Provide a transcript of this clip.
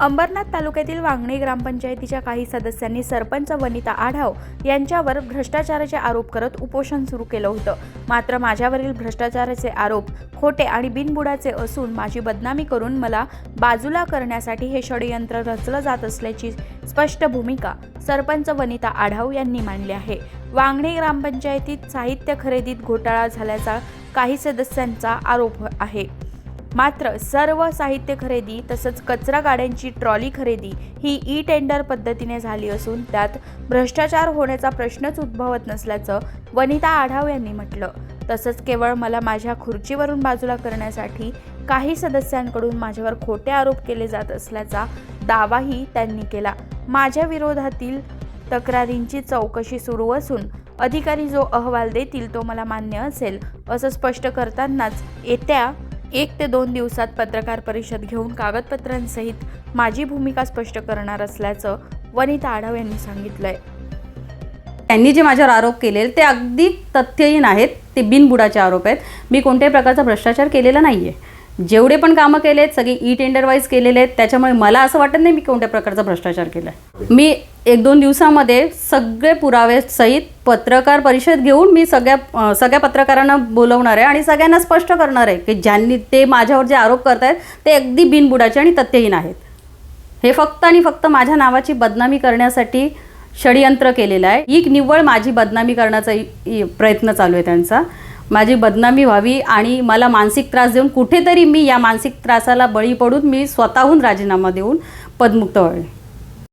अंबरनाथ तालुक्यातील वांगणी ग्रामपंचायतीच्या काही सदस्यांनी सरपंच वनिता आढाव यांच्यावर भ्रष्टाचाराचे आरोप करत उपोषण सुरू केलं होतं. मात्र माझ्यावरील भ्रष्टाचाराचे आरोप खोटे आणि बिनबुडाचे असून माझी बदनामी करून मला बाजूला करण्यासाठी हे षडयंत्र रचलं जात असल्याची स्पष्ट भूमिका सरपंच वनिता आढाव यांनी मांडली आहे. वांगणी ग्रामपंचायतीत साहित्य खरेदीत घोटाळा झाल्याचा काही सदस्यांचा आरोप आहे. मात्र सर्व साहित्य खरेदी तसंच कचरा गाड्यांची ट्रॉली खरेदी ही ई टेंडर पद्धतीने झाली असून त्यात भ्रष्टाचार होण्याचा प्रश्नच उद्भवत नसल्याचं वनिता आढाव यांनी म्हटलं. तसंच केवळ मला माझ्या खुर्चीवरून बाजूला करण्यासाठी काही सदस्यांकडून माझ्यावर खोटे आरोप केले जात असल्याचा दावाही त्यांनी केला. माझ्या विरोधातील तक्रारींची चौकशी सुरू असून अधिकारी जो अहवाल देतील तो मला मान्य असेल असं स्पष्ट करतानाच येत्या एक ते दोन दिवसात पत्रकार परिषद घेऊन कागदपत्रांसहित माझी भूमिका स्पष्ट करणार असल्याचं वनिता आढाव यांनी सांगितलंय. त्यांनी जे माझ्यावर आरोप केले ते अगदी तथ्यहीन आहेत. ते बिनबुडाचे आरोप आहेत. मी कोणत्याही प्रकारचा भ्रष्टाचार केलेला नाही आहे जेवढे पण कामं केले आहेत सगळे ई टेंडर वाईज केलेले आहेत त्याच्यामुळे मला असं वाटत नाही मी कोणत्या प्रकारचा भ्रष्टाचार केला आहे मी एक दोन दिवसामध्ये सगळे पुरावे सहित पत्रकार परिषद घेऊन मी सगळ्या सगळ्या पत्रकारांना बोलवणार आहे आणि सगळ्यांना स्पष्ट करणार आहे की ज्यांनी ते माझ्यावर जे आरोप करतायत ते अगदी बिनबुडाचे आणि तथ्यहीन आहेत. हे फक्त आणि फक्त माझ्या नावाची बदनामी करण्यासाठी षडयंत्र केलेलं आहे. ही निव्वळ माझी बदनामी करण्याचा प्रयत्न चालू आहे त्यांचा. माझी बदनामी व्हावी आणि मला मानसिक त्रास देऊन कुठेतरी मी या मानसिक त्रासाला बळी पडून मी स्वतःहून राजीनामा देऊन पदमुक्त व्हावे.